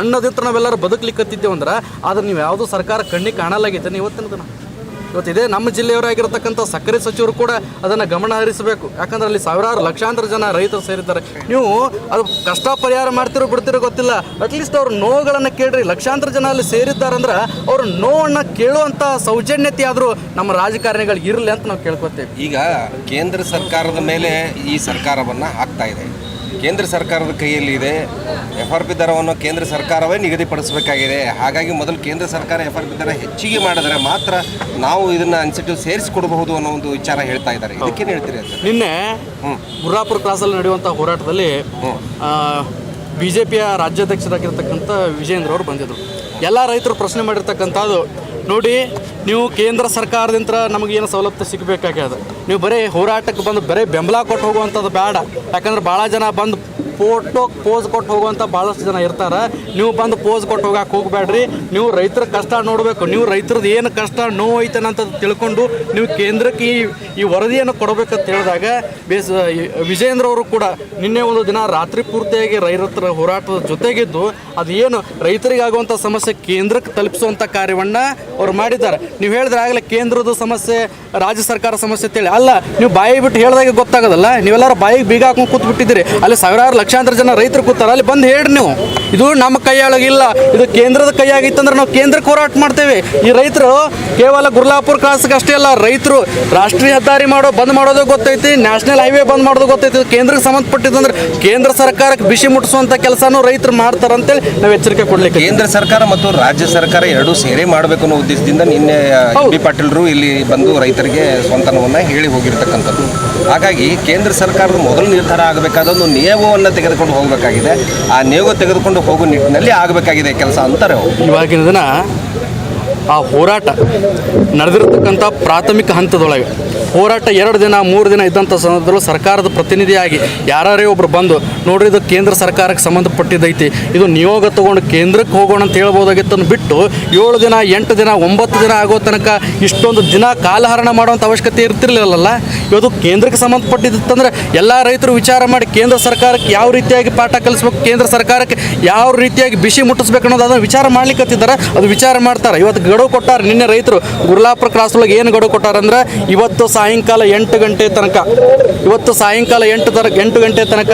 ಅನ್ನದಿತ್ರ ನಾವೆಲ್ಲರೂ ಬದುಕಲಿಕ್ಕತ್ತಿದ್ದೇವೆ ಅಂದ್ರೆ ಆದ್ರೆ ನೀವು ಯಾವುದೂ ಸರ್ಕಾರ ಕಣ್ಣಿಗೆ ಕಾಣಲಾಗೈತೆ. ಇವತ್ತಿನ ದಿನ. ಇವತ್ತು ಇದೇ ನಮ್ಮ ಜಿಲ್ಲೆಯವರಾಗಿರ್ತಕ್ಕಂಥ ಸಕ್ಕರೆ ಸಚಿವರು ಕೂಡ ಅದನ್ನು ಗಮನ ಹರಿಸಬೇಕು. ಯಾಕಂದ್ರೆ ಅಲ್ಲಿ ಸಾವಿರಾರು ಲಕ್ಷಾಂತರ ಜನ ರೈತರು ಸೇರಿದ್ದಾರೆ. ನೀವು ಅದು ಕಷ್ಟ ಪರಿಹಾರ ಮಾಡ್ತಿರೋ ಬಿಡ್ತಿರೋ ಗೊತ್ತಿಲ್ಲ. ಅಟ್ಲೀಸ್ಟ್ ಅವ್ರ ನೋವುಗಳನ್ನು ಕೇಳ್ರಿ. ಲಕ್ಷಾಂತರ ಜನ ಅಲ್ಲಿ ಸೇರಿದ್ದಾರಂದ್ರೆ ಅವ್ರ ನೋವನ್ನು ಕೇಳುವಂಥ ಸೌಜನ್ಯತೆ ಆದರೂ ನಮ್ಮ ರಾಜಕಾರಣಿಗಳು ಇರಲಿ ಅಂತ ನಾವು ಕೇಳ್ಕೊತೇವೆ. ಈಗ ಕೇಂದ್ರ ಸರ್ಕಾರದ ಮೇಲೆ ಈ ಸರ್ಕಾರವನ್ನು ಹಾಕ್ತಾ ಇದೆ. ಕೇಂದ್ರ ಸರ್ಕಾರದ ಕೈಯಲ್ಲಿ ಇದೆ. ಎಫ್ ಆರ್ ಪಿ ದರವನ್ನು ಕೇಂದ್ರ ಸರ್ಕಾರವೇ ನಿಗದಿಪಡಿಸಬೇಕಾಗಿದೆ. ಹಾಗಾಗಿ ಮೊದಲು ಕೇಂದ್ರ ಸರ್ಕಾರ ಎಫ್ ಆರ್ ಪಿ ದರ ಹೆಚ್ಚಿಗೆ ಮಾಡಿದರೆ ಮಾತ್ರ ನಾವು ಇದನ್ನು ಇನ್ಸೆಂಟಿವ್ ಸೇರಿಸಿಕೊಡಬಹುದು ಅನ್ನೋ ಒಂದು ವಿಚಾರ ಹೇಳ್ತಾ ಇದ್ದಾರೆ. ಇದಕ್ಕೇನು ಹೇಳ್ತೀರಿ ಅಂತ? ನಿನ್ನೆ ಹ್ಮ್. ಗುರ್ರಾಪುರ ಕ್ರಾಸಲ್ಲಿ ನಡೆಯುವಂಥ ಹೋರಾಟದಲ್ಲಿ. ಬಿ ಜೆ ಪಿಯ ರಾಜ್ಯಾಧ್ಯಕ್ಷರಾಗಿರ್ತಕ್ಕಂಥ ವಿಜೇಂದ್ರ ಅವರು ಬಂದಿದ್ದರು ಎಲ್ಲ ರೈತರು ಪ್ರಶ್ನೆ ಮಾಡಿರ್ತಕ್ಕಂಥದ್ದು ನೋಡಿ ನೀವು ಕೇಂದ್ರ ಸರ್ಕಾರದಿಂದ ನಮಗೇನು ಸವಲತ್ತು ಸಿಗಬೇಕಾಗ್ಯದ? ನೀವು ಬರೀ ಹೋರಾಟಕ್ಕೆ ಬಂದು ಬರೀ ಬೆಂಬಲ ಕೊಟ್ಟು ಹೋಗುವಂಥದ್ದು ಬೇಡ. ಯಾಕಂದ್ರೆ ಭಾಳ ಜನ ಬಂದು ಫೋಟೋ ಪೋಸ್ ಕೊಟ್ಟು ಹೋಗುವಂಥ ಭಾಳಷ್ಟು ಜನ ಇರ್ತಾರೆ. ನೀವು ಬಂದು ಪೋಸ್ ಕೊಟ್ಟು ಹೋಗಕ್ಕೆ ಹೋಗಬೇಡ್ರಿ. ನೀವು ರೈತರ ಕಷ್ಟ ನೋಡಬೇಕು. ನೀವು ರೈತರದ್ದು ಏನು ಕಷ್ಟ ನೋವು ಐತನಂತ ತಿಳ್ಕೊಂಡು ನೀವು ಕೇಂದ್ರಕ್ಕೆ ಈ ಈ ವರದಿಯನ್ನು ಕೊಡಬೇಕಂತ ಹೇಳಿದಾಗ ಬೇಸ್ ವಿಜೇಂದ್ರ ಅವರು ಕೂಡ ನಿನ್ನೆ ಒಂದು ದಿನ ರಾತ್ರಿ ಪೂರ್ತಿಯಾಗಿ ರೈತರ ಹೋರಾಟದ ಜೊತೆಗಿದ್ದು ಅದು ಏನು ರೈತರಿಗಾಗುವಂಥ ಸಮಸ್ಯೆ ಕೇಂದ್ರಕ್ಕೆ ತಲುಪಿಸುವಂಥ ಕಾರ್ಯವನ್ನು ಅವ್ರು ಮಾಡಿದ್ದಾರೆ. ನೀವು ಹೇಳಿದ್ರೆ ಆಗಲೇ ಕೇಂದ್ರದ ಸಮಸ್ಯೆ, ರಾಜ್ಯ ಸರ್ಕಾರ ಸಮಸ್ಯೆ ಅಂತೇಳಿ. ಅಲ್ಲ, ನೀವು ಬಾಯಿ ಬಿಟ್ಟು ಹೇಳಿದಾಗ ಗೊತ್ತಾಗೋದಲ್ಲ? ನೀವೆಲ್ಲರೂ ಬಾಯಿಗೆ ಬೀಗ ಹಾಕೊಂಡು ಕೂತ್ ಬಿಟ್ಟಿದ್ದೀರಿ ಅಲ್ಲಿ ಸಾವಿರಾರು ಲಕ್ಷಾಂತರ ಜನ ರೈತರು ಕೂತಾರ. ಅಲ್ಲಿ ಬಂದು ಹೇಳಿ ನೀವು. ಇದು ನಮ್ಮ ಕೈಯೊಳಗಿಲ್ಲ ಇದು ಕೇಂದ್ರದ ಕೈಯಾಗಿತ್ತಂದ್ರೆ ನಾವು ಕೇಂದ್ರಕ್ಕೆ ಹೋರಾಟ ಮಾಡ್ತೇವೆ. ಈ ರೈತರು ಕೇವಲ ಗುರ್ಲಾಪುರ ಕ್ರಾಸ್ಗೆ ಅಷ್ಟೇ ಅಲ್ಲ, ರೈತರು ರಾಷ್ಟ್ರೀಯ ಹೆದ್ದಾರಿ ಮಾಡೋ, ಬಂದ್ ಮಾಡೋದು ಗೊತ್ತೈತಿ, ನ್ಯಾಷನಲ್ ಹೈವೇ ಬಂದ್ ಮಾಡೋದು ಗೊತ್ತೈತಿ ಕೇಂದ್ರಕ್ಕೆ ಸಂಬಂಧಪಟ್ಟಿದ್ದಂದ್ರೆ ಕೇಂದ್ರ ಸರ್ಕಾರಕ್ಕೆ ಬಿಸಿ ಮುಟ್ಟಿಸುವಂಥ ಕೆಲಸನೂ ರೈತರು ಮಾಡ್ತಾರಂತೇಳಿ ನಾವು ಎಚ್ಚರಿಕೆ ಕೊಡ್ಲಿಕ್ಕೆ ಕೇಂದ್ರ ಸರ್ಕಾರ ಮತ್ತು ರಾಜ್ಯ ಸರ್ಕಾರ ಎರಡೂ ಸೇರಿ ಮಾಡಬೇಕು ಅನ್ನೋ ಉದ್ದೇಶದಿಂದ ನಿನ್ನೆ. ಬಿ ಪಾಟೀಲ್ರು ಇಲ್ಲಿ ಬಂದು ರೈತರಿಗೆ ಸ್ವಂತನವನ್ನು ಹೇಳಿ ಹೋಗಿರ್ತಕ್ಕಂಥದ್ದು. ಹಾಗಾಗಿ ಕೇಂದ್ರ ಸರ್ಕಾರದ ಮೊದಲು ನಿರ್ಧಾರ ಆಗಬೇಕಾದ ಒಂದು ನಿಯಮವನ್ನು ತೆಗೆದುಕೊಂಡು ಹೋಗಬೇಕಾಗಿದೆ. ಆ ನಿಯೋಗ ತೆಗೆದುಕೊಂಡು ಹೋಗೋ ನಿಟ್ಟಿನಲ್ಲಿ ಆಗಬೇಕಾಗಿದೆ ಕೆಲಸ ಅಂತಾರೆ ಇವಾಗಿನ ದಿನ ಆ ಹೋರಾಟ ನಡೆದಿರತಕ್ಕಂಥ ಪ್ರಾಥಮಿಕ ಹಂತದೊಳಗೆ ಹೋರಾಟ ಎರಡು ದಿನ ಮೂರು ದಿನ ಇದ್ದಂಥ ಸಂದರ್ಭದಲ್ಲೂ ಸರ್ಕಾರದ ಪ್ರತಿನಿಧಿಯಾಗಿ ಯಾರೇ ಒಬ್ಬರು ಬಂದು ನೋಡ್ರಿ, ಇದು ಕೇಂದ್ರ ಸರ್ಕಾರಕ್ಕೆ ಸಂಬಂಧಪಟ್ಟಿದ್ದೈತಿ. ಇದು ನಿಯೋಗ ತಗೊಂಡು ಕೇಂದ್ರಕ್ಕೆ ಹೋಗೋಣ ಅಂತ ಹೇಳ್ಬೋದಾಗಿತ್ತನ್ನು ಬಿಟ್ಟು ಏಳು ದಿನ, ಎಂಟು ದಿನ, ಒಂಬತ್ತು ದಿನ ಆಗೋ ತನಕ ಇಷ್ಟೊಂದು ದಿನ ಕಾಲಹರಣ ಮಾಡುವಂಥ ಅವಶ್ಯಕತೆ ಇರ್ತಿರ್ಲಿಲ್ಲಲ್ಲ? ಇವತ್ತು ಕೇಂದ್ರಕ್ಕೆ ಸಂಬಂಧಪಟ್ಟಿದ್ದಂದ್ರೆ ಎಲ್ಲ ರೈತರು ವಿಚಾರ ಮಾಡಿ ಕೇಂದ್ರ ಸರ್ಕಾರಕ್ಕೆ ಯಾವ ರೀತಿಯಾಗಿ ಪಾಠ ಕಲಿಸ್ಬೇಕು, ಕೇಂದ್ರ ಸರ್ಕಾರಕ್ಕೆ ಯಾವ ರೀತಿಯಾಗಿ ಬಿಸಿ ಮುಟ್ಟಿಸ್ಬೇಕು ಅನ್ನೋದು ಅದನ್ನು ವಿಚಾರ ಮಾಡ್ಲಿಕ್ಕತ್ತಿದ್ದಾರೆ ಅದು ವಿಚಾರ ಮಾಡ್ತಾರೆ. ಇವತ್ತು ಗಡುವು ಕೊಟ್ಟಾರ, ನಿನ್ನೆ ರೈತರು ಗುರ್ಲಾಪುರ ಕ್ರಾಸ್ ಒಳಗೆ ಏನು ಗಡುವು ಕೊಟ್ಟಾರಂದ್ರೆ ಇವತ್ತು ಸಾಯಂಕಾಲ ಎಂಟು ಗಂಟೆ ತನಕ, ಇವತ್ತು ಸಾಯಂಕಾಲ ಎಂಟು ತರ, ಎಂಟು ಗಂಟೆ ತನಕ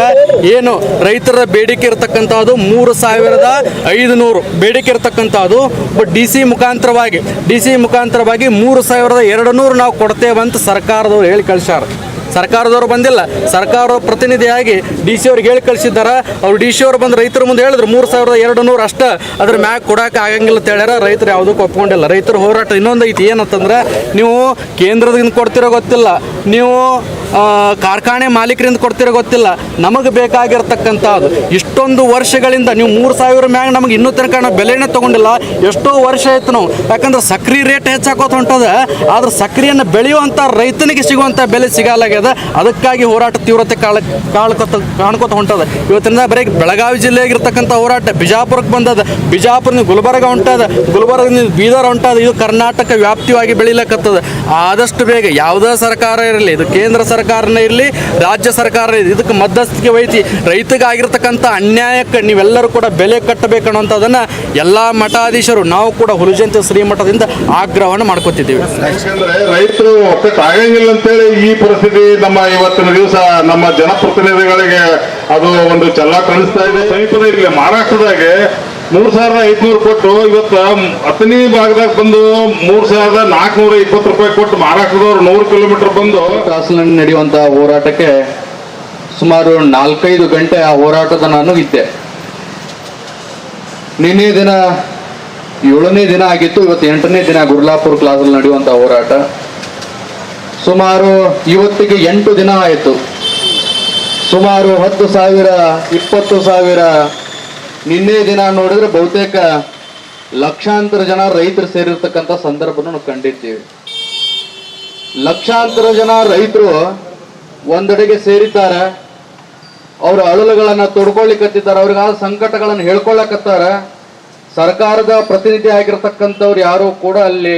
ಏನು ರೈತರ ಬೇಡಿಕೆ ಇರತಕ್ಕಂಥದ್ದು ಮೂರು ಸಾವಿರದ ಐದು ನೂರು ಬೇಡಿಕೆ ಇರತಕ್ಕಂಥದ್ದು. ಬಟ್ ಡಿ ಸಿ ಮುಖಾಂತರವಾಗಿ ಡಿ ಸಿ ಮುಖಾಂತರವಾಗಿ ಮೂರು ಸಾವಿರದ ಎರಡು ನೂರು ನಾವು ಕೊಡ್ತೇವೆ ಅಂತ ಸರ್ಕಾರದವ್ರು ಹೇಳಿ ಕಳಿಸ್ಯಾರ. ಸರ್ಕಾರದವ್ರು ಬಂದಿಲ್ಲ. ಸರ್ಕಾರ ಪ್ರತಿನಿಧಿಯಾಗಿ ಡಿ ಸಿ ಅವ್ರಿಗೆ ಹೇಳಿ ಕಳಿಸಿದ್ದಾರೆ. ಅವ್ರು ಡಿ ಸಿ ಅವ್ರು ಬಂದು ರೈತರ ಮುಂದೆ ಹೇಳಿದ್ರು, ಮೂರು ಸಾವಿರದ ಎರಡು ನೂರು ಅಷ್ಟ. ಅದ್ರ ಮ್ಯಾಗ ಕೊಡಕ್ಕೆ ಆಗಂಗಿಲ್ಲ ಅಂತ ಹೇಳ್ಯಾರ. ರೈತರು ಯಾವುದಕ್ಕೂ ಒಪ್ಕೊಂಡಿಲ್ಲ. ರೈತರ ಹೋರಾಟ ಇನ್ನೊಂದು ಐತಿ ಏನಂತಂದ್ರೆ, ನೀವು ಕೇಂದ್ರದಿಂದ ಕೊಡ್ತಿರೋ ಗೊತ್ತಿಲ್ಲ. ನೀವು ಕಾರ್ಖಾನೆ ಮಾಲೀಕರಿಂದ ಕೊಡ್ತಿರೋ ಗೊತ್ತಿಲ್ಲ. ನಮಗೆ ಬೇಕಾಗಿರ್ತಕ್ಕಂಥದ್ದು ಇಷ್ಟೊಂದು ವರ್ಷಗಳಿಂದ ನೀವು ಮೂರು ಸಾವಿರ ಮ್ಯಾಗ ನಮಗೆ ಇನ್ನೂ ತನಕ ನಾವು ಬೆಲೆನೇ ತೊಗೊಂಡಿಲ್ಲ. ಎಷ್ಟೋ ವರ್ಷ ಆಯ್ತು ನಾವು. ಯಾಕಂದ್ರೆ ಸಕ್ರಿ ರೇಟ್ ಹೆಚ್ಚಾಕೋತ ಹೊಂಟದ. ಆದ್ರೆ ಸಕ್ರಿಯನ್ನು ಬೆಳೆಯುವಂಥ ರೈತನಿಗೆ ಸಿಗುವಂಥ ಬೆಲೆ ಸಿಗಲಾಗ್ಯದ. ಅದಕ್ಕಾಗಿ ಹೋರಾಟ ತೀವ್ರತೆ ಕಾಳ, ಕಾಳ್ಕೊತ, ಕಾಣ್ಕೋತ ಹೊಂಟದ. ಇವತ್ತಿನ ಬರೀ ಬೆಳಗಾವಿ ಜಿಲ್ಲೆಯಾಗಿರ್ತಕ್ಕಂಥ ಹೋರಾಟ ಬಿಜಾಪುರಕ್ಕೆ ಬಂದದ. ಬಿಜಾಪುರ ಗುಲ್ಬರ್ಗ ಹೊಂಟದ. ಗುಲ್ಬರ್ಗ ಬೀದರ್ ಹೊಂಟದ. ಇದು ಕರ್ನಾಟಕ ವ್ಯಾಪ್ತಿಯಾಗಿ ಬೆಳಿಲಕ್ಕತ್ತದ ಆದಷ್ಟು ಬೇಗ ಯಾವುದೇ ಸರ್ಕಾರ ಇರಲಿ. ಇದು ಕೇಂದ್ರ ಸರ್ಕಾರನೇ ಇರಲಿ, ರಾಜ್ಯ ಸರ್ಕಾರ ಇರಲಿ, ಇದಕ್ಕೆ ಮಧ್ಯಸ್ಥಿಕೆ ವಹಿಸಿ ರೈತಗಾಗಿರ್ತಕ್ಕಂಥ ಅನ್ಯಾಯಕ್ಕೆ ನೀವೆಲ್ಲರೂ ಕೂಡ ಬೆಲೆ ಕಟ್ಟಬೇಕನ್ನುವಂಥದ್ದನ್ನು ಎಲ್ಲ ಮಠಾಧೀಶರು, ನಾವು ಕೂಡ ಹುಲಜಂತಿ ಶ್ರೀಮಠದಿಂದ ಆಗ್ರಹವನ್ನು ಮಾಡ್ಕೊತಿದ್ದೀವಿ. ರೈತರು ಆಗಂಗಿಲ್ಲ ಅಂತೇಳಿ ಈ ಪರಿಸ್ಥಿತಿ ನಮ್ಮ ಇವತ್ತಿನ ದಿವಸ ನಮ್ಮ ಜನಪ್ರತಿನಿಧಿಗಳಿಗೆ ಅದು ಒಂದು ಚಲ್ಲ ಕಾಣಿಸ್ತಾ ಇದೆ. ಸಮೀಪದ ಇಲ್ಲಿ ಮಹಾರಾಷ್ಟ್ರದಾಗೆ ಮೂರ್ ಸಾವಿರದ ಐದ್ನೂರು ಕೊಟ್ಟು ಇವತ್ತ ಹತ್ತನೇ ಭಾಗದಾಗ ಬಂದು ಮೂರ್ ಸಾವಿರದ ನಾಲ್ಕುನೂರ ಇಪ್ಪತ್ತು ರೂಪಾಯಿ ಕೊಟ್ಟು ಮಹಾರಾಷ್ಟ್ರದವ್ರು ನೂರು ಕಿಲೋಮೀಟರ್ ಬಂದು ಕ್ರಾಸ್ನಲ್ಲಿ ನಡೆಯುವಂತ ಹೋರಾಟಕ್ಕೆ ಸುಮಾರು ನಾಲ್ಕೈದು ಗಂಟೆ ಆ ಹೋರಾಟದ ನಾನು ಇದ್ದೆ. ನಿನ್ನೆ ದಿನ, ಏಳನೇ ದಿನ ಆಗಿತ್ತು, ಇವತ್ತು ಎಂಟನೇ ದಿನ ಗುರ್ಲಾಪುರ್ ಕ್ಲಾಸಲ್ಲಿ ನಡೆಯುವಂತ ಹೋರಾಟ. ಸುಮಾರು ಇವತ್ತಿಗೆ ಎಂಟು ದಿನ ಆಯಿತು. ಸುಮಾರು ಹತ್ತು ಸಾವಿರ, ಇಪ್ಪತ್ತು ಸಾವಿರ ನಿನ್ನೆ ದಿನ ನೋಡಿದ್ರೆ ಬಹುತೇಕ ಲಕ್ಷಾಂತರ ಜನ ರೈತರು ಸೇರಿರ್ತಕ್ಕಂಥ ಸಂದರ್ಭನ ನಾವು ಕಂಡಿರ್ತೀವಿ. ಲಕ್ಷಾಂತರ ಜನ ರೈತರು ಒಂದೆಡೆಗೆ ಸೇರಿದ್ದಾರೆ. ಅವರ ಅಳಲುಗಳನ್ನ ತೊಡ್ಕೊಳ್ಳಿಕತ್ತಿದ್ದಾರೆ. ಅವ್ರಿಗೆ ಆ ಸಂಕಟಗಳನ್ನು ಹೇಳ್ಕೊಳ್ಳಕತ್ತಾರ. ಸರ್ಕಾರದ ಪ್ರತಿನಿಧಿ ಆಗಿರ್ತಕ್ಕಂಥವ್ರು ಯಾರು ಕೂಡ ಅಲ್ಲಿ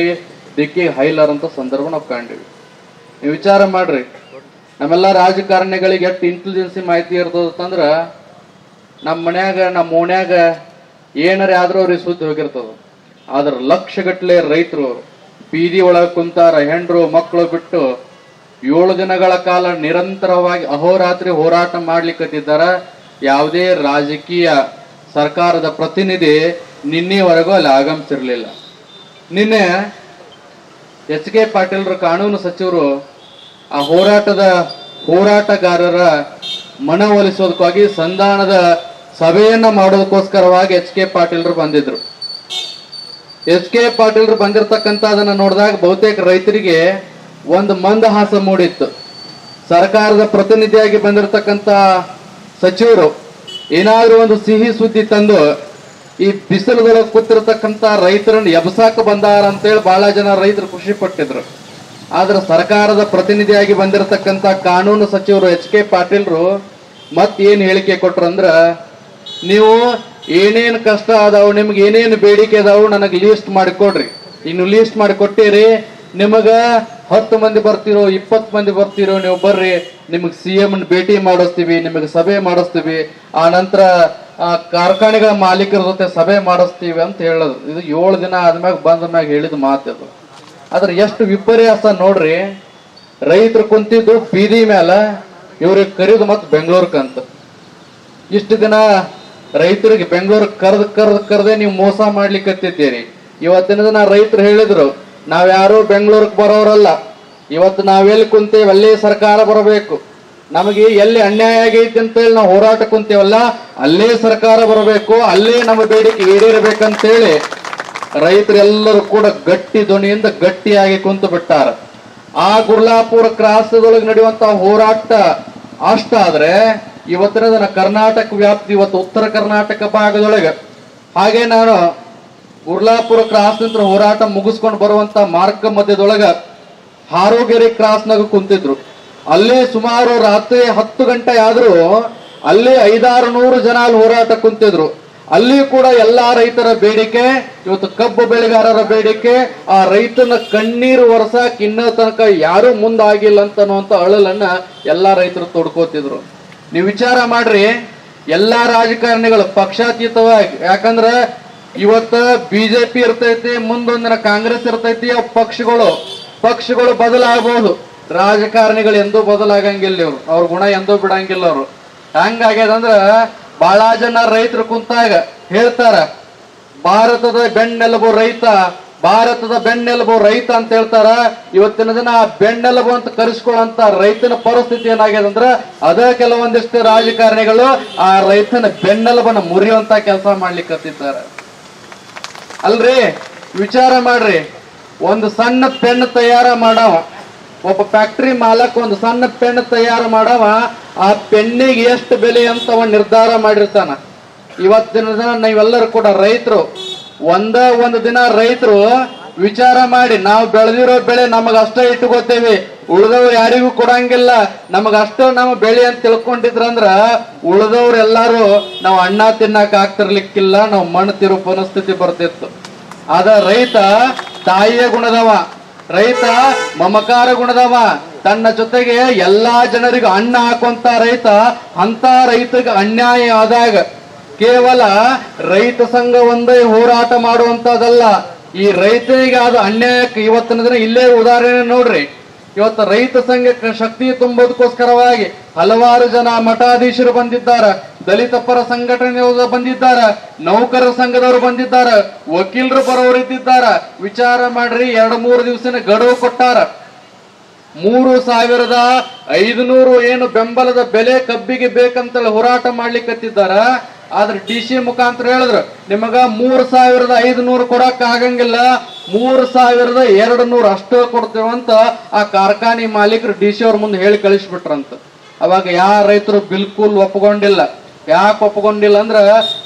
ದಿಕ್ಕಿ ಹೈಲಾರಂತ ಸಂದರ್ಭ ನಾವು ಕಂಡಿವಿ ನೀವು ವಿಚಾರ ಮಾಡ್ರಿ. ನಮ್ಮೆಲ್ಲ ರಾಜಕಾರಣಿಗಳಿಗೆ ಎಷ್ಟು ಇಂಟೆಲಿಜೆನ್ಸಿ ಮಾಹಿತಿ ಇರ್ತದಂದ್ರ ನಮ್ಮ ಮನ್ಯಾಗ, ನಮ್ಮ ಓಣ್ಯಾಗ ಏನಾರ ಆದ್ರೂ ಅವ್ರಿಗೆ ಸುದ್ದಿ ಹೋಗಿರ್ತದ. ಆದ್ರ ಲಕ್ಷಗಟ್ಲೆ ರೈತರು, ಬೀದಿ ಒಳಗೆ ಕುಂತಾರ, ಹೆಂಡ್ರು ಮಕ್ಕಳು ಬಿಟ್ಟು ಏಳು ದಿನಗಳ ಕಾಲ ನಿರಂತರವಾಗಿ ಅಹೋರಾತ್ರಿ ಹೋರಾಟ ಮಾಡ್ಲಿಕ್ಕತ್ತಿದ್ದಾರ ಯಾವುದೇ ರಾಜಕೀಯ ಸರ್ಕಾರದ ಪ್ರತಿನಿಧಿ ನಿನ್ನೆವರೆಗೂ ಅಲ್ಲಿ ಆಗಮಿಸಿರ್ಲಿಲ್ಲ. ನಿನ್ನೆ ಎಚ್ ಕೆ ಪಾಟೀಲ್ರ ಕಾನೂನು ಸಚಿವರು ಆ ಹೋರಾಟದ ಹೋರಾಟಗಾರರ ಮನವೊಲಿಸೋದಕ್ಕಾಗಿ ಸಂಧಾನದ ಸಭೆಯನ್ನ ಮಾಡೋದಕ್ಕೋಸ್ಕರವಾಗಿ ಎಚ್ ಕೆ ಪಾಟೀಲ್ರು ಬಂದಿದ್ರು. ಎಚ್ ಕೆ ಪಾಟೀಲ್ರು ಬಂದಿರತಕ್ಕಂತ ಅದನ್ನ ನೋಡಿದಾಗ ಬಹುತೇಕ ರೈತರಿಗೆ ಒಂದು ಮಂದಹಾಸ ಮೂಡಿತ್ತು. ಸರ್ಕಾರದ ಪ್ರತಿನಿಧಿಯಾಗಿ ಬಂದಿರತಕ್ಕಂತ ಸಚಿವರು ಏನಾದರೂ ಒಂದು ಸಿಹಿ ಸುದ್ದಿ ತಂದು ಈ ಬಿಸಿಲುದೊಳಗೆ ಕೂತಿರ್ತಕ್ಕಂಥ ರೈತರನ್ನು ಎಬ್ಸಾಕ ಬಂದಾರ ಅಂತೇಳಿ ಬಹಳ ಜನ ರೈತರು ಖುಷಿ ಪಟ್ಟಿದ್ರು. ಆದ್ರೆ ಸರ್ಕಾರದ ಪ್ರತಿನಿಧಿಯಾಗಿ ಬಂದಿರತಕ್ಕಂತ ಕಾನೂನು ಸಚಿವರು ಎಚ್ ಕೆ ಪಾಟೀಲ್ರು ಮತ್ತೇನು ಹೇಳಿಕೆ ಕೊಟ್ರು ಅಂದ್ರ ನೀವು ಏನೇನು ಕಷ್ಟ ಅದಾವು ನಿಮ್ಗೆ ಏನೇನು ಬೇಡಿಕೆ ಅದಾವು ನನಗೆ ಲೀಸ್ಟ್ ಮಾಡಿಕೊಡ್ರಿ. ಇನ್ನು ಲೀಸ್ಟ್ ಮಾಡಿ ಕೊಟ್ಟಿರಿ ನಿಮಗ ಹತ್ತು ಮಂದಿ ಬರ್ತಿರೋ, ಇಪ್ಪತ್ತು ಮಂದಿ ಬರ್ತಿರೋ, ನೀವು ಬರ್ರಿ, ನಿಮಗೆ ಸಿ ಎಂ ಭೇಟಿ ಮಾಡಿಸ್ತೀವಿ, ನಿಮಗೆ ಸಭೆ ಮಾಡಿಸ್ತೀವಿ. ಆ ನಂತರ ಕಾರ್ಖಾನೆಗಳ ಮಾಲೀಕರ ಜೊತೆ ಸಭೆ ಮಾಡಿಸ್ತೀವಿ ಅಂತ ಹೇಳೋದು. ಇದು ಏಳು ದಿನ ಆದ್ಮ್ಯಾಗ ಬಂದ ಮ್ಯಾಗ ಹೇಳಿದ ಮಾತದು ಆದ್ರೆ ಎಷ್ಟು ವಿಪರ್ಯಾಸ ನೋಡ್ರಿ, ರೈತರು ಕುಂತಿದ್ದು ಬೀದಿ ಮೇಲೆ ಇವ್ರಿಗೆ ಕರೀದು ಮತ್ತೆ ಬೆಂಗಳೂರ್ಕಂತ ಇಷ್ಟು ದಿನ ರೈತರಿಗೆ ಬೆಂಗಳೂರು ಕರ್ದ್ ಕರ್ದ್ ಕರ್ದೆ ನೀವು ಮೋಸ ಮಾಡ್ಲಿಕ್ಕತ್ತಿದ್ದೀರಿ. ಇವತ್ತಿನ ದಿನ ರೈತರು ಹೇಳಿದ್ರು, ನಾವ್ಯಾರು ಬೆಂಗಳೂರಿಗೆ ಬರೋರಲ್ಲ. ಇವತ್ತು ನಾವೆಲ್ಲಿ ಕುಂತೇವೆ, ಅಲ್ಲೇ ಸರ್ಕಾರ ಬರಬೇಕು. ನಮಗೆ ಎಲ್ಲಿ ಅನ್ಯಾಯ ಆಗೈತಿ ಅಂತೇಳಿ ನಾವು ಹೋರಾಟ ಕುಂತೇವಲ್ಲ, ಅಲ್ಲೇ ಸರ್ಕಾರ ಬರಬೇಕು, ಅಲ್ಲೇ ನಮ್ಮ ಬೇಡಿಕೆ ಈಡೇರಬೇಕಂತೇಳಿ ರೈತರೆಲ್ಲರೂ ಕೂಡ ಗಟ್ಟಿ ಧ್ವನಿಯಿಂದ ಗಟ್ಟಿಯಾಗಿ ಕುಂತು ಬಿಟ್ಟಾರ. ಆ ಗುರ್ಲಾಪುರ ಕ್ರಾಸದೊಳಗೆ ನಡೆಯುವಂತಹ ಹೋರಾಟ ಅಷ್ಟಾದ್ರೆ ಇವತ್ತಿನ ಕರ್ನಾಟಕ ವ್ಯಾಪ್ತಿ ಇವತ್ತು ಉತ್ತರ ಕರ್ನಾಟಕ ಭಾಗದೊಳಗೆ. ಹಾಗೆ ನಾನು ಉರ್ಲಾಪುರ ಕ್ರಾಸ್ ನಿಂತ ಹೋರಾಟ ಮುಗಿಸ್ಕೊಂಡು ಬರುವಂತ ಮಾರ್ಗ ಮಧ್ಯದೊಳಗ ಹಾರೋಗೆರೆ ಕ್ರಾಸ್ನಾಗ ಕುಂತಿದ್ರು. ಅಲ್ಲೇ ಸುಮಾರು ರಾತ್ರಿ ಹತ್ತು ಗಂಟೆ ಆದ್ರೂ ಅಲ್ಲೇ ಐದಾರು ನೂರು ಜನ ಅಲ್ಲಿ ಹೋರಾಟ ಕುಂತಿದ್ರು. ಅಲ್ಲಿ ಕೂಡ ಎಲ್ಲಾ ರೈತರ ಬೇಡಿಕೆ, ಇವತ್ತು ಕಬ್ಬು ಬೆಳೆಗಾರರ ಬೇಡಿಕೆ, ಆ ರೈತನ ಕಣ್ಣೀರು ಒರೆಸಕ್ ಕಿನ್ನ ತನಕ ಯಾರು ಮುಂದಾಗಿಲ್ಲ ಅಂತ ಅನ್ನುವಂತ ಅಳಲನ್ನ ಎಲ್ಲಾ ರೈತರು ತೊಡ್ಕೋತಿದ್ರು. ನೀವು ವಿಚಾರ ಮಾಡ್ರಿ, ಎಲ್ಲಾ ರಾಜಕಾರಣಿಗಳು ಪಕ್ಷಾತೀತವಾಗಿ, ಯಾಕಂದ್ರ ಇವತ್ತ ಬಿಜೆಪಿ ಇರ್ತೈತಿ, ಮುಂದೊಂದಿನ ಕಾಂಗ್ರೆಸ್ ಇರ್ತೈತಿ ಆ ಪಕ್ಷಗಳು ಪಕ್ಷಗಳು ಬದಲಾಗಬಹುದು ರಾಜಕಾರಣಿಗಳು ಎಂದೂ ಬದಲಾಗಂಗಿಲ್ಲ ಇವ್ರು, ಅವ್ರ ಗುಣ ಎಂದೂ ಬಿಡಂಗಿಲ್ಲ ಅವ್ರು. ಹಂಗಾಗ್ಯದಂದ್ರ ಬಹಳ ಜನ ರೈತರು ಕುಂತಾಗ ಹೇಳ್ತಾರ, ಭಾರತದ ಬೆನ್ನೆಲುಬು ರೈತ, ಭಾರತದ ಬೆನ್ನೆಲುಬು ರೈತ ಅಂತ ಹೇಳ್ತಾರ, ಇವತ್ತಿನ ದಿನ ಆ ಬೆನ್ನೆಲುಬು ಅಂತ ಕರೆಸ್ಕೊಳ್ಳಂತ ರೈತನ ಪರಿಸ್ಥಿತಿ ಏನಾಗಿದೆ ಅಂದ್ರೆ ಅದ ಕೆಲವೊಂದಿಷ್ಟು ರಾಜಕಾರಣಿಗಳು ಆ ರೈತನ ಬೆನ್ನೆಲುಬನ್ನ ಮುರಿಯುವಂತ ಕೆಲಸ ಮಾಡ್ಲಿಕ್ಕತ್ತಿದ್ದಾರೆ ಅಲ್ರಿ, ವಿಚಾರ ಮಾಡ್ರಿ, ಒಂದು ಸಣ್ಣ ಪೆನ್ ತಯಾರ ಮಾಡವ ಒಬ್ಬ ಫ್ಯಾಕ್ಟ್ರಿ ಮಾಲಕ್ ಒಂದು ಸಣ್ಣ ಪೆನ್ ತಯಾರು ಮಾಡವ, ಆ ಪೆನ್ನಿಗೆ ಎಷ್ಟು ಬೆಲೆ ಅಂತ ಅವ ನಿರ್ಧಾರ ಮಾಡಿರ್ತಾನ. ಇವತ್ತಿನ ದಿನ ನೀವೆಲ್ಲರೂ ಕೂಡ ರೈತರು, ಒಂದ ಒಂದು ದಿನ ರೈತರು ವಿಚಾರ ಮಾಡಿ, ನಾವು ಬೆಳೆದಿರೋ ಬೆಳೆ ನಮಗ ಅಷ್ಟೇ ಇಟ್ಕೋತೇವಿ ಉಳಿದವ್ರು ಯಾರಿಗೂ ಕೊಡಂಗಿಲ್ಲ, ನಮಗ ಅಷ್ಟೇ ನಮ್ಮ ಬೆಳೆ ಅಂತ ತಿಳ್ಕೊಂಡಿದ್ರಂದ್ರ ಉಳಿದವ್ರು ಎಲ್ಲಾರು ನಾವು ಅಣ್ಣ ತಿನ್ನಕ್ ಆಗ್ತಿರ್ಲಿಕ್ಕಿಲ್ಲ, ನಾವು ಮಣ್ಣು ತಿರು ಪರಿಸ್ಥಿತಿ ಬರ್ತಿತ್ತು. ಆದ ರೈತ ತಾಯಿಯ ಗುಣದವ. ರೈತ ಮಮಕಾರ ಗುಣದವ. ತನ್ನ ಜೊತೆಗೆ ಎಲ್ಲಾ ಜನರಿಗೂ ಅಣ್ಣ ಹಾಕುವಂತ ರೈತ ಅಂತ ರೈತಗೆ ಅನ್ಯಾಯ ಆದಾಗ ಕೇವಲ ರೈತ ಸಂಘ ಒಂದೇ ಹೋರಾಟ ಮಾಡುವಂತದಲ್ಲ ಈ ರೈತರಿಗೆ ಆದ ಅನ್ಯಾಯಕ್ಕೆ ಇವತ್ತಿನ ದಿನ ಇಲ್ಲೇ ಉದಾಹರಣೆ ನೋಡ್ರಿ. ಇವತ್ತು ರೈತ ಸಂಘಕ್ಕೆ ಶಕ್ತಿ ತುಂಬೋದಕ್ಕೋಸ್ಕರವಾಗಿ ಹಲವಾರು ಜನ ಮಠಾಧೀಶರು ಬಂದಿದ್ದಾರೆ. ದಲಿತ ಪರ ಸಂಘಟನೆಯವರು ಬಂದಿದ್ದಾರೆ. ನೌಕರರ ಸಂಘದವರು ಬಂದಿದ್ದಾರೆ. ವಕೀಲರು ಬರೋರು ಇದ್ದಿದ್ದಾರ ವಿಚಾರ ಮಾಡ್ರಿ, ಎರಡು ಮೂರು ದಿವಸನ ಗಡುವು ಕೊಟ್ಟಾರ. ಮೂರು ಸಾವಿರದ ಐದುನೂರು ಏನು ಬೆಂಬಲದ ಬೆಲೆ ಕಬ್ಬಿಗೆ ಬೇಕಂತೇಳಿ ಹೋರಾಟ ಮಾಡ್ಲಿಕ್ಕತ್ತಿದ್ದಾರ ಆದ್ರೆ ಡಿ ಸಿ ಮುಖಾಂತರ ಹೇಳಿದ್ರು, ನಿಮಗ ಮೂರ್ ಸಾವಿರದ ಐದುನೂರು ಕೊಡಕ್ ಆಗಂಗಿಲ್ಲ, ಮೂರ್ ಸಾವಿರದ ಎರಡು ನೂರು ಅಷ್ಟು ಕೊಡ್ತೇವಂತ ಆ ಕಾರ್ಖಾನೆ ಮಾಲೀಕರು ಡಿ ಸಿ ಅವ್ರ ಮುಂದೆ ಹೇಳಿ ಕಳಿಸ್ಬಿಟ್ರಂತ. ಅವಾಗ ಯಾವ ರೈತರು ಬಿಲ್ಕುಲ್ ಒಪ್ಕೊಂಡಿಲ್ಲ ಯಾಕೆ ಒಪ್ಕೊಂಡಿಲ್ಲ ಅಂದ್ರೆ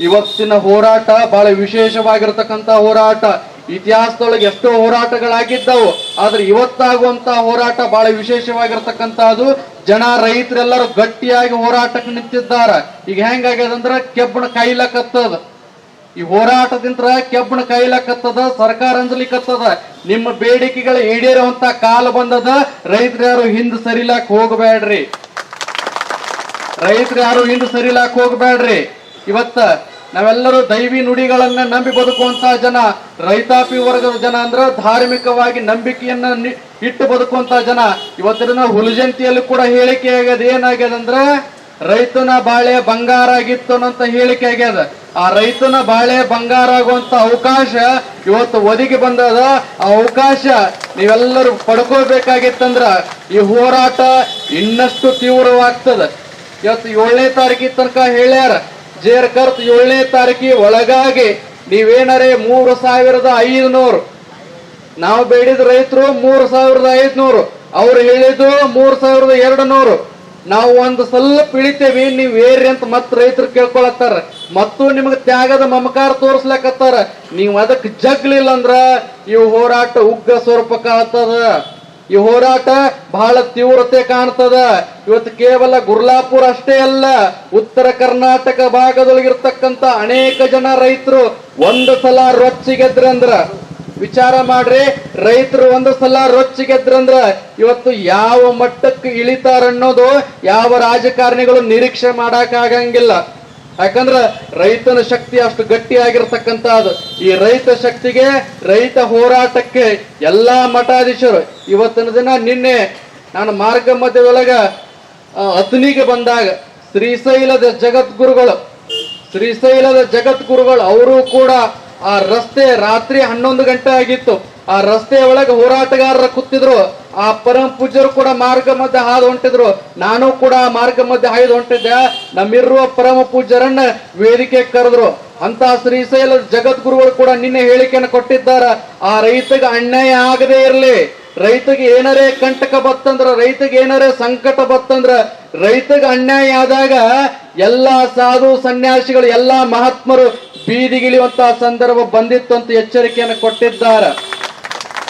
ಇವತ್ತಿನ ಹೋರಾಟ ಬಹಳ ವಿಶೇಷವಾಗಿರ್ತಕ್ಕಂಥ ಹೋರಾಟ. ಇತಿಹಾಸದೊಳಗೆ ಎಷ್ಟೋ ಹೋರಾಟಗಳಾಗಿದ್ದವು, ಆದ್ರೆ ಇವತ್ತಾಗುವಂತಹ ಹೋರಾಟ ಬಹಳ ವಿಶೇಷವಾಗಿರ್ತಕ್ಕಂತಹದು. ಜನ ರೈತರೆಲ್ಲರೂ ಗಟ್ಟಿಯಾಗಿ ಹೋರಾಟಕ್ಕೆ ನಿಂತಿದ್ದಾರ. ಈಗ ಹೆಂಗಾಗ್ಯದಂದ್ರ ಕೆಬ್ಬಣ ಕಾಯ್ಲಕತ್ತದ ಈ ಹೋರಾಟದಿಂದ ಕೆಬ್ಬಣ ಕಾಯ್ಲಕತ್ತದ ಸರ್ಕಾರ ಅಂಜಲಿಕತ್ತದ ನಿಮ್ಮ ಬೇಡಿಕೆಗಳ ಈಡೇರುವಂತ ಕಾಲ ಬಂದದ, ರೈತರು ಯಾರು ಹಿಂದ್ ಸರಿಲಾಕ್ ಹೋಗಬೇಡ್ರಿ. ರೈತರು ಯಾರು ಹಿಂದೆ ಸರಿಲಾಕ್ ಹೋಗಬೇಡ್ರಿ. ಇವತ್ತ ನಾವೆಲ್ಲರೂ ದೈವಿ ನುಡಿಗಳನ್ನ ನಂಬಿ ಬದುಕುವಂತಹ ಜನ, ರೈತಾಪಿ ವರ್ಗದ ಜನ ಅಂದ್ರೆ ಧಾರ್ಮಿಕವಾಗಿ ನಂಬಿಕೆಯನ್ನ ಇಟ್ಟು ಬದುಕುವಂತಹ ಜನ. ಇವತ್ತಿನ ಹುಲಜಂತಿಯಲ್ಲಿ ಕೂಡ ಹೇಳಿಕೆ ಆಗ್ಯದ, ಏನಾಗ್ಯದ ಅಂದ್ರೆ ರೈತನ ಬಾಳೆ ಬಂಗಾರ ಆಗಿತ್ತು ಅನ್ನೋಂತ ಹೇಳಿಕೆ ಆಗ್ಯದ. ಆ ರೈತನ ಬಾಳೆ ಬಂಗಾರ ಆಗುವಂತ ಅವಕಾಶ ಇವತ್ತು ಒದಗಿ ಬಂದದ. ಆ ಅವಕಾಶ ನೀವೆಲ್ಲರೂ ಪಡ್ಕೋಬೇಕಾಗಿತ್ತಂದ್ರ ಈ ಹೋರಾಟ ಇನ್ನಷ್ಟು ತೀವ್ರವಾಗ್ತದ. ಇವತ್ತು ಏಳನೇ ತಾರೀಕಿನ ತನಕ ಹೇಳ್ಯಾರ ಜೇರ್ ಕರ್ತ್ ಏಳನೇ ತಾರೀಕಿ ಒಳಗಾಗಿ ನೀವೇನರೇ ಮೂರು ಸಾವಿರದ ಐದುನೂರು. ನಾವು ಬೇಡಿದ ರೈತರು ಮೂರು ಸಾವಿರದ ಐದುನೂರು. ಅವ್ರು ಹೇಳಿದ್ದು ಮೂರು ಸಾವಿರದ ಎರಡು ನೂರು ನಾವು ಒಂದು ಸ್ವಲ್ಪ ಇಳಿತೇವಿ ನೀವು ಏರಿ ಅಂತ ಮತ್ತೆ ರೈತರು ಕೇಳ್ಕೊಳತ್ತಾರ. ಮತ್ತು ನಿಮಗೆ ತ್ಯಾಗದ ಮಮಕಾರ ತೋರಿಸ್ಲಕತ್ತಾರ. ನೀವು ಅದಕ್ಕೆ ಜಗ್ಲಿಲ್ಲ ಅಂದ್ರ ಈ ಹೋರಾಟ ಉಗ್ರ ಸ್ವರೂಪ ಕಾಣ್ತದ ಈ ಹೋರಾಟ ಬಹಳ ತೀವ್ರತೆ ಕಾಣ್ತದ. ಇವತ್ತು ಕೇವಲ ಗುರ್ಲಾಪುರ ಅಷ್ಟೇ ಅಲ್ಲ, ಉತ್ತರ ಕರ್ನಾಟಕ ಭಾಗದೊಳಗಿರ್ತಕ್ಕಂತ ಅನೇಕ ಜನ ರೈತರು ಒಂದು ಸಲ ರೊಚ್ಚಿಗೆದ್ರಂದ್ರ ವಿಚಾರ ಮಾಡ್ರಿ, ರೈತರು ಒಂದು ಸಲ ರೊಚ್ಚಿಗೆದ್ರಂದ್ರ ಇವತ್ತು ಯಾವ ಮಟ್ಟಕ್ಕೆ ಇಳಿತಾರನ್ನೋದು ಯಾವ ರಾಜಕಾರಣಿಗಳು ನಿರೀಕ್ಷೆ ಮಾಡಕ್ ಆಗಂಗಿಲ್ಲ. ಯಾಕಂದ್ರ ರೈತನ ಶಕ್ತಿ ಅಷ್ಟು ಗಟ್ಟಿಯಾಗಿರ್ತಕ್ಕಂಥ ಅದು. ಈ ರೈತ ಶಕ್ತಿಗೆ, ರೈತ ಹೋರಾಟಕ್ಕೆ ಎಲ್ಲಾ ಮಠಾಧೀಶರು ಇವತ್ತಿನ ದಿನ ನಿನ್ನೆ ನಾನು ಮಾರ್ಗ ಮಧ್ಯದೊಳಗ ಅತ್ನಿಗೆ ಬಂದಾಗ ಶ್ರೀಶೈಲದ ಜಗದ್ಗುರುಗಳು ಶ್ರೀಶೈಲದ ಜಗದ್ಗುರುಗಳು ಅವರು ಕೂಡ ಆ ರಸ್ತೆ ರಾತ್ರಿ ಹನ್ನೊಂದು ಗಂಟೆ ಆಗಿತ್ತು. ಆ ರಸ್ತೆ ಒಳಗೆ ಹೋರಾಟಗಾರರ ಕೂತಿದ್ರು. ಆ ಪರಮ ಪೂಜ್ಯರು ಕೂಡ ಮಾರ್ಗ ಮಧ್ಯೆ ಹಾದು ಹೊಂಟಿದ್ರು. ನಾನು ಕೂಡ ಮಾರ್ಗ ಮಧ್ಯೆ ಹಾಯ್ದು ಹೊಂಟಿದ್ದೆ. ನಮ್ಮಿರುವ ಪರಮ ಪೂಜ್ಯರನ್ನ ವೇದಿಕೆ ಕರೆದ್ರು. ಅಂತ ಶ್ರೀಶೈಲ ಜಗದ್ಗುರುಗಳು ಕೂಡ ನಿನ್ನೆ ಹೇಳಿಕೆಯನ್ನು ಕೊಟ್ಟಿದ್ದಾರ. ಆ ರೈತಗೆ ಅನ್ಯಾಯ ಆಗದೇ ಇರಲಿ. ರೈತಗೆ ಏನರೇ ಕಂಟಕ ಬತ್ತಂದ್ರ, ರೈತಗೆ ಏನರೇ ಸಂಕಟ ಬತ್ತಂದ್ರ, ರೈತಗೆ ಅನ್ಯಾಯ ಆದಾಗ ಎಲ್ಲಾ ಸಾಧು ಸನ್ಯಾಸಿಗಳು, ಎಲ್ಲಾ ಮಹಾತ್ಮರು ಬೀದಿಗಿಳಿಯುವಂತಹ ಸಂದರ್ಭ ಬಂದಿತ್ತು ಅಂತ ಎಚ್ಚರಿಕೆಯನ್ನು ಕೊಟ್ಟಿದ್ದಾರೆ.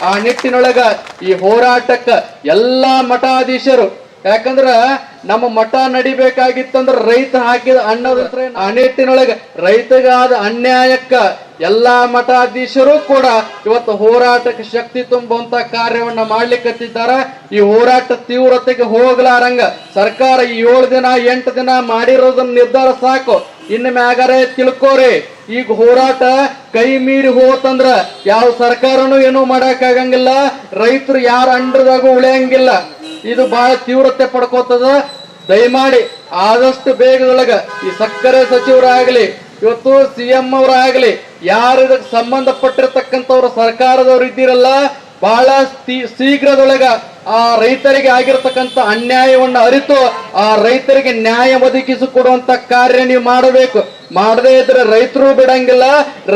ಆ ನಿಟ್ಟಿನೊಳಗ ಈ ಹೋರಾಟಕ್ಕ ಎಲ್ಲಾ ಮಠಾಧೀಶರು, ಯಾಕಂದ್ರ ನಮ್ಮ ಮಠ ನಡಿಬೇಕಾಗಿತ್ತಂದ್ರ ರೈತ ಹಾಕಿದ ಅನ್ನೋದ್ರ ಆ ನಿಟ್ಟಿನೊಳಗ ರೈತಗಾದ ಅನ್ಯಾಯಕ್ಕ ಎಲ್ಲಾ ಮಠಾಧೀಶರು ಕೂಡ ಇವತ್ತು ಹೋರಾಟಕ್ಕೆ ಶಕ್ತಿ ತುಂಬುವಂತ ಕಾರ್ಯವನ್ನ ಮಾಡ್ಲಿಕ್ಕತ್ತಿದ್ದಾರ ಈ ಹೋರಾಟ ತೀವ್ರತೆಗೆ ಹೋಗ್ಲಾರಂಗ ಸರ್ಕಾರ ಈ ಏಳು ದಿನ, ಎಂಟು ದಿನ ಮಾಡಿರೋದನ್ನ ನಿರ್ಧಾರ ಸಾಕು. ಇನ್ನು ಮ್ಯಾಗಾರೆ ತಿಳ್ಕೋರಿ. ಈಗ ಹೋರಾಟ ಕೈ ಮೀರಿ ಹೋತಂದ್ರ ಯಾವ ಸರ್ಕಾರನು ಏನು ಮಾಡಕ್ ಆಗಂಗಿಲ್ಲ ರೈತರು ಯಾರ ಅಂಡ್ರದಾಗ ಉಳಿಯಂಗಿಲ್ಲ. ಇದು ಬಹಳ ತೀವ್ರತೆ ಪಡ್ಕೋತದ. ದಯಮಾಡಿ ಆದಷ್ಟು ಬೇಗದೊಳಗ ಈ ಸಕ್ಕರೆ ಸಚಿವರಾಗ್ಲಿ, ಇವತ್ತು ಸಿ ಎಂ ಅವರಾಗ್ಲಿ, ಯಾರು ಇದಕ್ಕೆ ಸಂಬಂಧಪಟ್ಟಿರ್ತಕ್ಕಂಥವ್ರು ಸರ್ಕಾರದವ್ರು ಇದ್ದೀರಲ್ಲ ಬಹಳ ಶೀಘ್ರದೊಳಗ ಆ ರೈತರಿಗೆ ಆಗಿರತಕ್ಕಂತ ಅನ್ಯಾಯವನ್ನು ಅರಿತು ಆ ರೈತರಿಗೆ ನ್ಯಾಯ ಒದಗಿಸಿಕೊಡುವಂತ ಕಾರ್ಯ ನೀವು ಮಾಡಬೇಕು. ಮಾಡದೇ ಇದ್ರೆ ರೈತರು ಬಿಡಂಗಿಲ್ಲ.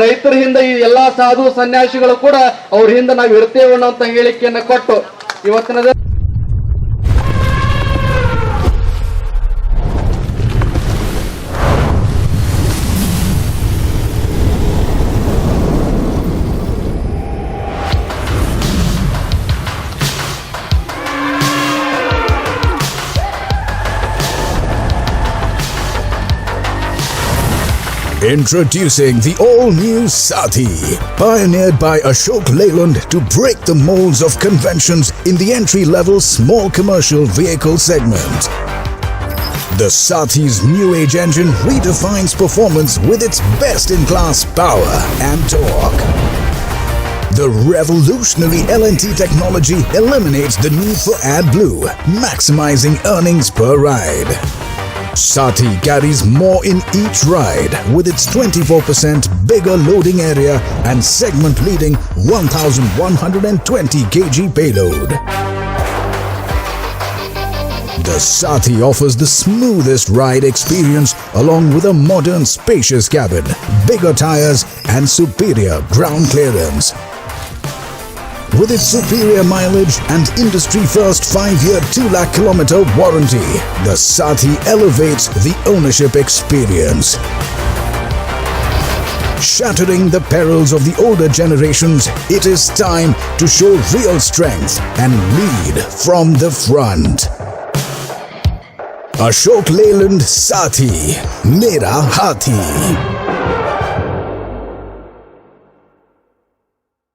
ರೈತರ ಹಿಂದೆ ಈ ಎಲ್ಲಾ ಸಾಧು ಸನ್ಯಾಸಿಗಳು ಕೂಡ ಅವ್ರ ಹಿಂದೆ ನಾವು ಇರ್ತೇವೆ ಅನ್ನೋಂತ ಹೇಳಿಕೆಯನ್ನ ಕೊಟ್ಟು ಇವತ್ತಿನ Introducing the all-new Sati, pioneered by Ashok Leyland to break the molds of conventions in the entry-level small commercial vehicle segment. The Sati's new age engine redefines performance with its best-in-class power and torque. The revolutionary LNT technology eliminates the need for AdBlue, maximizing earnings per ride. Sati carries more in each ride with its 24% bigger loading area and segment leading 1120 kg payload. The Sati offers the smoothest ride experience along with a modern spacious cabin, bigger tires and superior ground clearance. With its superior mileage and industry-first 5-year 2 lakh kilometer warranty, the Sati elevates the ownership experience. Shattering the perils of the older generations, it is time to show real strength and lead from the front. Ashok Leyland Sati, Mera Hathi.